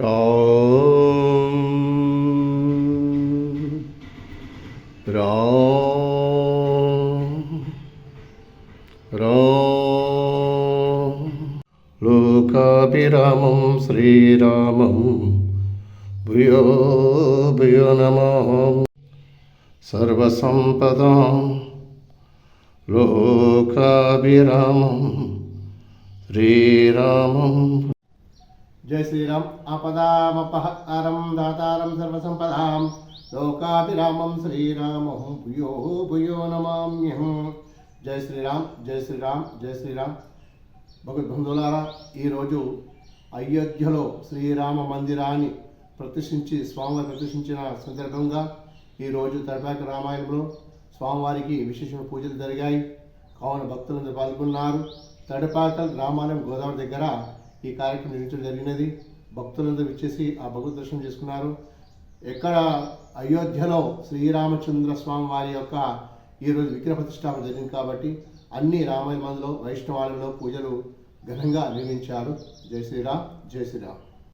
రామ్ రామ్ రామ్ లోకాభిరామం శ్రీరామం భూయో భూయో నమో సర్వసంపదాం లోకాభిరామం శ్రీరామం జై శ్రీరామ్ ఆపదామపహరం దాతారం సర్వసంపదాం లోకాభిరామం శ్రీరామం భూయో భూయో నమామ్యహం జై శ్రీరామ్ జై శ్రీరామ్ జై శ్రీరామ్ భగవద్బంధువులారా ఈరోజు అయోధ్యలో శ్రీరామ మందిరాన్ని ప్రతిష్ఠించి స్వామివారి ప్రతిష్ఠించిన సందర్భంగా ఈరోజు తడపాక రామాయణంలో స్వామివారికి విశేషమైన పూజలు జరిగాయి. కావున భక్తులందరూ పాల్గొన్నారు. తడపాకల్ రామాలయం గోదావరి దగ్గర ఈ కార్యక్రమం నిర్మించడం జరిగినది. భక్తులందరూ విచ్చేసి ఆ భగవద్ దర్శనం చేసుకున్నారు. ఎక్కడ అయోధ్యలో శ్రీరామచంద్ర స్వామి వారి యొక్క ఈరోజు విగ్రహ ప్రతిష్టాపన జరిగింది కాబట్టి అన్ని రామాయణ మందులో వైష్ణవాలయంలో పూజలు ఘనంగా నిర్మించారు జై శ్రీరామ్ జై శ్రీరామ్.